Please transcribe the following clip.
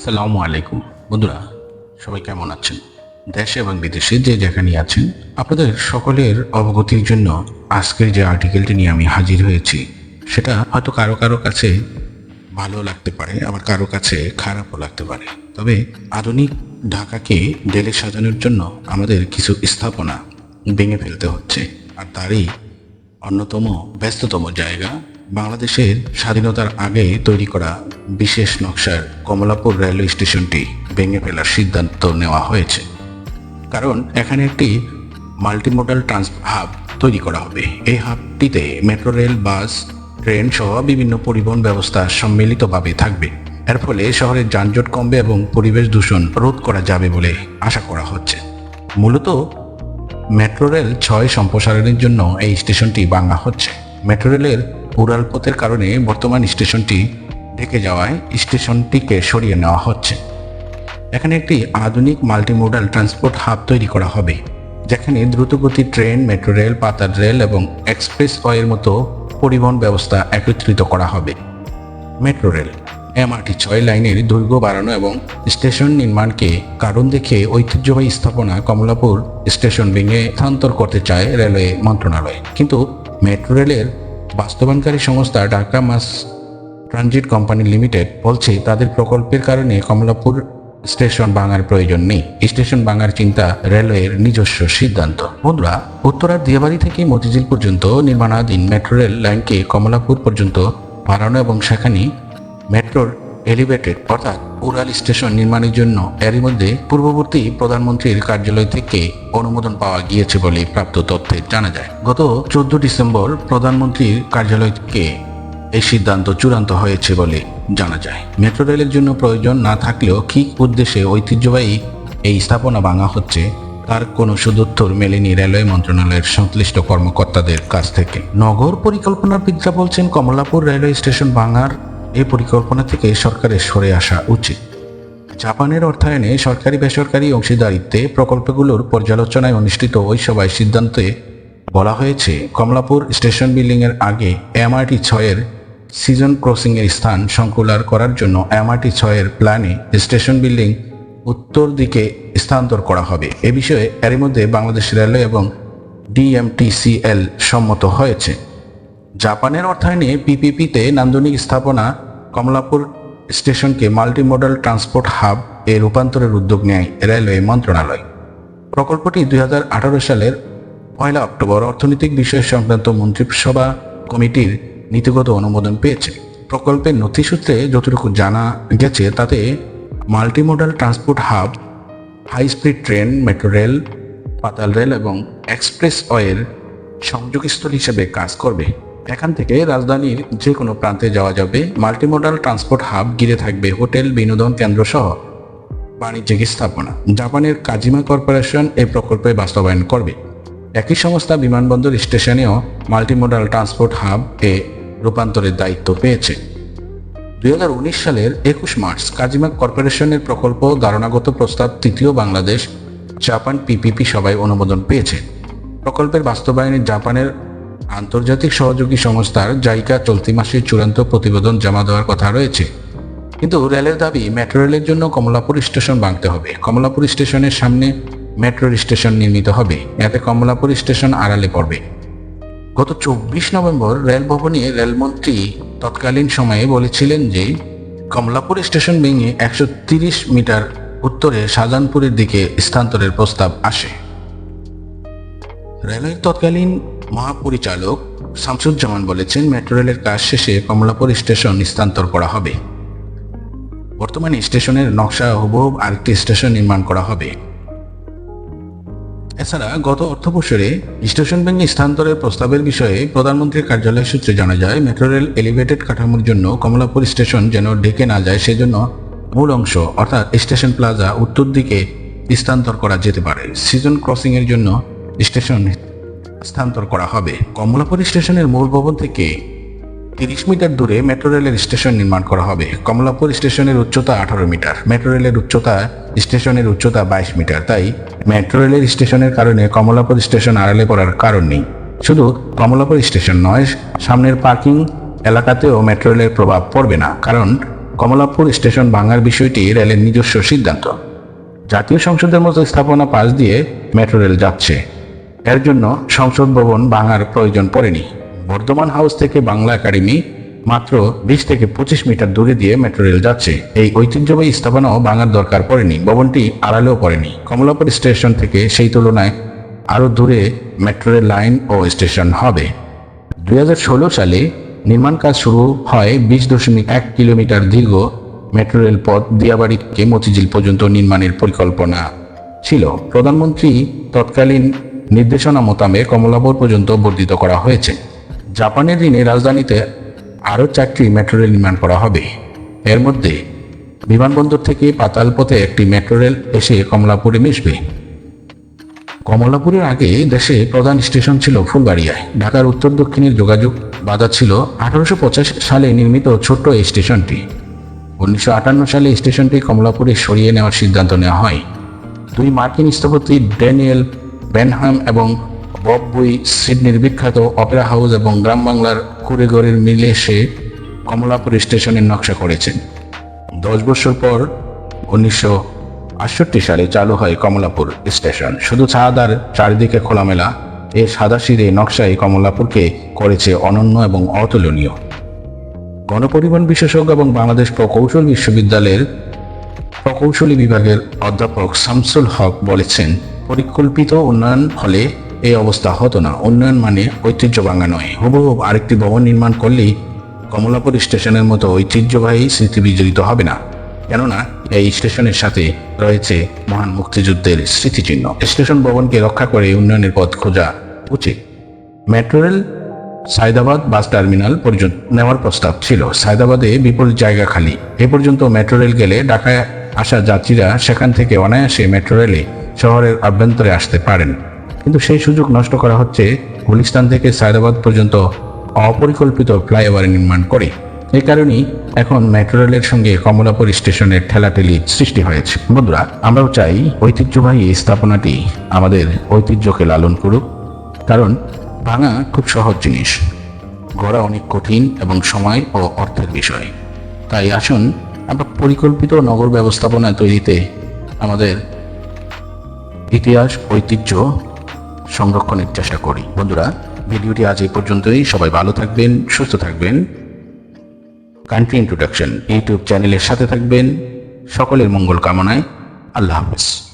আসসালামু আলাইকুম। বন্ধুরা, সবাই কেমন আছেন? দেশে এবং বিদেশে যে যেখানে আছেন, আপনাদের সকলের অবগতির জন্য আজকের যে আর্টিকেলটি নিয়ে আমি হাজির হয়েছি, সেটা হয়তো কারও কারও কাছে ভালো লাগতে পারে, আবার কারও কাছে খারাপও লাগতে পারে। তবে আধুনিক ঢাকাকে ডেলে সাজানোর জন্য আমাদের কিছু স্থাপনা ভেঙে ফেলতে হচ্ছে, আর তারই অন্যতম ব্যস্ততম জায়গা বাংলাদেশের স্বাধীনতার আগে তৈরি করা বিশেষ নকশার কমলাপুর রেলওয়ে স্টেশনটি ভেঙে ফেলার সিদ্ধান্ত নেওয়া হয়েছে। কারণ এখানে একটি মাল্টিমোডাল ট্রান্স হাব তৈরি করা হবে। এই হাবটিতে মেট্রো রেল, বাস, ট্রেন সহ বিভিন্ন পরিবহন ব্যবস্থা সম্মিলিতভাবে থাকবে। এর ফলে শহরের যানজট কমবে এবং পরিবেশ দূষণ রোধ করা যাবে বলে আশা করা হচ্ছে। মূলত মেট্রো রেল ছয় সম্প্রসারণের জন্য এই স্টেশনটি ভাঙা হচ্ছে। মেট্রো রেলের উড়াল পথের কারণে বর্তমান স্টেশনটি ঢেকে যাওয়ায় স্টেশনটিকে সরিয়ে নেওয়া হচ্ছে। এখানে একটি আধুনিক মাল্টিমোডাল ট্রান্সপোর্ট হাব তৈরি করা হবে, যেখানে দ্রুতগতি ট্রেন, মেট্রো রেল পাতার রেল এবং এক্সপ্রেস ওয়ের মতো পরিবহন ব্যবস্থা একত্রিত করা হবে। মেট্রো রেল, এমআরটি ছয় লাইনের দৈর্ঘ্য বাড়ানো এবং স্টেশন নির্মাণকে কারণ দেখে ঐতিহ্যবাহী স্থাপনা কমলাপুর স্টেশন ভেঙে স্থানান্তর করতে চায় রেলওয়ে মন্ত্রণালয়। কিন্তু মেট্রো রেলের বাস্তবায়নকারী সংস্থা Dhaka mass transit company limited বলছে, তাদের প্রকল্পের কারণে কমলাপুর স্টেশন ভাঙার প্রয়োজন নেই। স্টেশন ভাঙার চিন্তা রেলওয়ের নিজস্ব সিদ্ধান্ত। বন্ধুরা উত্তরার দিয়াবাড়ি থেকে মতিঝিল পর্যন্ত নির্মাণাধীন মেট্রো রেল লাইনকে কমলাপুর পর্যন্ত বাড়ানো এবং সেখানে মেট্রোর এলিভেটেড, অর্থাৎ উড়াল স্টেশন নির্মাণের জন্য এরই মধ্যে পূর্ববর্তী প্রধানমন্ত্রীর কার্যালয় থেকে অনুমোদন পাওয়া গিয়েছে বলে প্রাপ্ত তথ্যে জানা যায়। গত চোদ্দ ডিসেম্বর প্রধানমন্ত্রীর কার্যালয় থেকে এই সিদ্ধান্ত চূড়ান্ত হয়েছে বলে জানা যায়। মেট্রো রেলের জন্য প্রয়োজন না থাকলেও কি উদ্দেশ্যে ঐতিহ্যবাহী এই স্থাপনা ভাঙা হচ্ছে, তার কোনো সুদুত্তর মেলেনি রেলওয়ে মন্ত্রণালয়ের সংশ্লিষ্ট কর্মকর্তাদের কাছ থেকে। নগর পরিকল্পনাবিদরা বলছেন, কমলাপুর রেলওয়ে স্টেশন ভাঙার এই পরিকল্পনা থেকে সরকারের সরে আসা উচিত। জাপানের অর্থায়নে সরকারি বেসরকারি অংশীদারিত্বে প্রকল্পগুলোর পর্যালোচনায় অনুষ্ঠিত ওই সভায় সিদ্ধান্তে বলা হয়েছে, কমলাপুর স্টেশন বিল্ডিংয়ের আগে এমআরটি ছয়ের সিজন ক্রসিংয়ের স্থান সংকুলার করার জন্য এমআরটি ছয়ের প্ল্যানে স্টেশন বিল্ডিং উত্তর দিকে স্থানান্তর করা হবে। এ বিষয়ে এরই মধ্যে বাংলাদেশ রেলওয়ে এবং ডিএমটিসিএল সম্মত হয়েছে। জাপানের অর্থায়নে পিপিপিতে নান্দনিক স্থাপনা কমলাপুর স্টেশনকে মাল্টিমোডাল ট্রান্সপোর্ট হাব এ রূপান্তরের উদ্যোগ নেয় রেলওয়ে মন্ত্রণালয়। প্রকল্পটি দুই হাজার আঠারো সালের পয়লা অক্টোবর অর্থনৈতিক বিষয় সংক্রান্ত মন্ত্রিসভা কমিটির নীতিগত অনুমোদন পেয়েছে। প্রকল্পের নথিসূত্রে যতটুকু জানা গেছে, তাতে multimodal transport hub high speed train, metro rail, পাতাল রেল এবং এক্সপ্রেস ওয়ের সংযোগস্থল হিসেবে কাজ করবে। এখান থেকে রাজধানীর যে কোনো প্রান্তে যাওয়া যাবে। মাল্টিমোডাল ট্রান্সপোর্ট হাব ঘিরে থাকবে হোটেল, বিনোদন কেন্দ্র সহ বাণিজ্যিক স্থাপনা। জাপানের কাজিমা কর্পোরেশন এই প্রকল্পে বাস্তবায়ন করবে। একই সংস্থা বিমানবন্দর স্টেশনেও মাল্টিমোডাল ট্রান্সপোর্ট হাব এ রূপান্তরের দায়িত্ব পেয়েছে। দুই হাজার উনিশ সালের একুশ মার্চ কাজিমা কর্পোরেশনের প্রকল্প ধারণাগত প্রস্তাব তৃতীয় বাংলাদেশ জাপান পিপিপি সভায় অনুমোদন পেয়েছে। প্রকল্পের বাস্তবায়নে জাপানের আন্তর্জাতিক সহযোগী সংস্থার জাইকা চলতি মাসে চূড়ান্ত প্রতিবেদন জমা দেওয়ার কথা রয়েছে। কিন্তু রেলের দাবি, মেট্রো রেলের জন্য কমলাপুর স্টেশন ভাঙতে হবে। কমলাপুর স্টেশনের সামনে মেট্রো স্টেশন নির্মিত হবে। এতে কমলাপুর স্টেশন আড়ালে পড়বে। গত চব্বিশ নভেম্বর রেল ভবনে রেলমন্ত্রী তৎকালীন সময়ে বলেছিলেন যে, কমলাপুর স্টেশন ভেঙে একশো মিটার উত্তরে শাহজাহানপুরের দিকে স্থানান্তরের প্রস্তাব আসে। রেলের তৎকালীন মহাপরিচালক শামসুজ্জামান বলেছেন, মেট্রো রেলের কাজ শেষে কমলাপুর স্টেশন স্থানান্তর করা হবে। বর্তমানে স্টেশনের নকশা হুবহুব আরেকটি স্টেশন নির্মাণ করা হবে। এছাড়া গত অর্থ বছরে স্টেশন ভেঙে স্থানান্তরের প্রস্তাবের বিষয়ে প্রধানমন্ত্রীর কার্যালয় সূত্রে জানা যায়, মেট্রো রেল এলিভেটেড কাঠামোর জন্য কমলাপুর স্টেশন যেন ঢেকে না যায়, সেজন্য মূল অংশ, অর্থাৎ স্টেশন প্লাজা, উত্তর দিকে স্থানান্তর করা যেতে পারে। সিজন ক্রসিং এর জন্য স্টেশন স্থানান্তর করা হবে। কমলাপুর স্টেশনের মূল ভবন থেকে তিরিশ মিটার দূরে মেট্রো রেলের স্টেশন নির্মাণ করা হবে। কমলাপুর স্টেশনের উচ্চতা আঠারো মিটার, মেট্রো রেলের উচ্চতা স্টেশনের উচ্চতা বাইশ মিটার। তাই মেট্রো রেলের স্টেশনের কারণে কমলাপুর স্টেশন আড়ালে পড়ার কারণ নেই। শুধু কমলাপুর স্টেশন নয়, সামনের পার্কিং এলাকাতেও মেট্রো রেলের প্রভাব পড়বে না, কারণ কমলাপুর স্টেশন ভাঙার বিষয়টি রেলের নিজস্ব সিদ্ধান্ত। জাতীয় সংসদের মতো স্থাপনা পাশ দিয়ে মেট্রো রেল যাচ্ছে। এর জন্য সংসদ ভবন ভাঙার প্রয়োজন পড়েনি। বর্ধমান হাউস থেকে বাংলা একাডেমি মাত্র বিশ থেকে পঁচিশ মিটার দূরে দিয়ে মেট্রো রেল যাচ্ছে। এই ঐতিহ্যবাহী স্থাপনাও ভাঙার দরকার পড়েনি, ভবনটি আড়ালেও পড়েনি। কমলাপুর স্টেশন থেকে সেই তুলনায় আরও দূরে মেট্রো রেল লাইন ও স্টেশন হবে। দুই হাজার ষোলো সালে নির্মাণ কাজ শুরু হয় বিশ দশমিক এক কিলোমিটার দীর্ঘ মেট্রো রেল পথ দিয়াবাড়ি থেকে মতিঝিল পর্যন্ত নির্মাণের পরিকল্পনা ছিল। প্রধানমন্ত্রী তৎকালীন নির্দেশনা মোতাবেক কমলাপুর পর্যন্ত বর্ধিত করা হয়েছে। জাপানের দিনে রাজধানীতে আরও চারটি মেট্রো রেল নির্মাণ করা হবে। এর মধ্যে বিমানবন্দর থেকে পাতাল পথে একটি মেট্রো রেল এসে কমলাপুরে মিশবে। কমলাপুরের আগে দেশে প্রধান স্টেশন ছিল ফুলবাড়িয়ায় ঢাকার উত্তর দক্ষিণের যোগাযোগ বাধা ছিল আঠারোশো সালে নির্মিত ছোট্ট এই স্টেশনটি। উনিশশো আটান্ন সালে স্টেশনটি কমলাপুরে সরিয়ে নেওয়ার সিদ্ধান্ত নেওয়া হয়। দুই মার্কিন স্থপতি ড্যানিয়েল বেনহাম এবং বব বুই সিডনির বিখ্যাত অপেরা হাউস এবং গ্রাম বাংলার কুড়েগড়ের মিলে এসে কমলাপুর স্টেশনের নকশা করেছেন। দশ বছর পর উনিশশো আটষট্টি সালে চালু হয় কমলাপুর স্টেশন। শুধু ছাদার চারিদিকে খোলামেলা, এ সাদা সিঁড়ে নকশায় কমলাপুরকে করেছে অনন্য এবং অতুলনীয়। গণপরিবহন বিশেষজ্ঞ এবং বাংলাদেশ প্রকৌশল বিশ্ববিদ্যালয়ের প্রকৌশলী বিভাগের অধ্যাপক শামসুল হক বলেছেন পরিকল্পিত উন্নয়ন হলে এই অবস্থা হতো না। উন্নয়ন মানে ঐতিহ্য ভাঙা নয়। হুবহু আরেকটি ভবন নির্মাণ করলেই কমলাপুর স্টেশনের মতো ঐতিহ্যবাহী স্মৃতি বিজড়িত হবে না। কেননা, এই স্টেশনের সাথে রয়েছে মহান মুক্তিযুদ্ধের স্মৃতিচিহ্ন। স্টেশন ভবনকে রক্ষা করে উন্নয়নের পথ খোঁজা উচিত। Metro rail Sayedabad bus terminal পর্যন্ত নেওয়ার প্রস্তাব ছিল। সায়দাবাদে বিপুল জায়গা খালি। এ পর্যন্ত মেট্রো রেল গেলে ঢাকায় আসা যাত্রীরা সেখান থেকে অনায়াসে মেট্রো রেলে শহরের অভ্যন্তরে আসতে পারেন। কিন্তু সেই সুযোগ নষ্ট করা হচ্ছে গুলিস্তান থেকে সায়দাবাদ পর্যন্ত অপরিকল্পিত ফ্লাইওভার নির্মাণ করে। এই কারণেই এখন মেট্রো রেলের সঙ্গে কমলাপুর স্টেশনের ঠেলাঠেলি সৃষ্টি হয়েছে। বন্ধুরা, আমরাও চাই ঐতিহ্যবাহী এই স্থাপনাটি আমাদের ঐতিহ্যকে লালন করুক, কারণ ভাঙা খুব সহজ জিনিস। গড়া অনেক কঠিন এবং সময় ও অর্থের বিষয়। তাই আসুন, আমরা পরিকল্পিত নগর ব্যবস্থাপনা তৈরিতে আমাদের ইতিহাস, ঐতিহ্য সংরক্ষণের চেষ্টা করি। বন্ধুরা, ভিডিওটি আজ এই পর্যন্তই। সবাই ভালো থাকবেন, সুস্থ থাকবেন। কান্ট্রি ইন্ট্রোডাকশন ইউটিউব চ্যানেলের সাথে থাকবেন। সকলের মঙ্গল কামনায় আল্লাহ হাফেজ।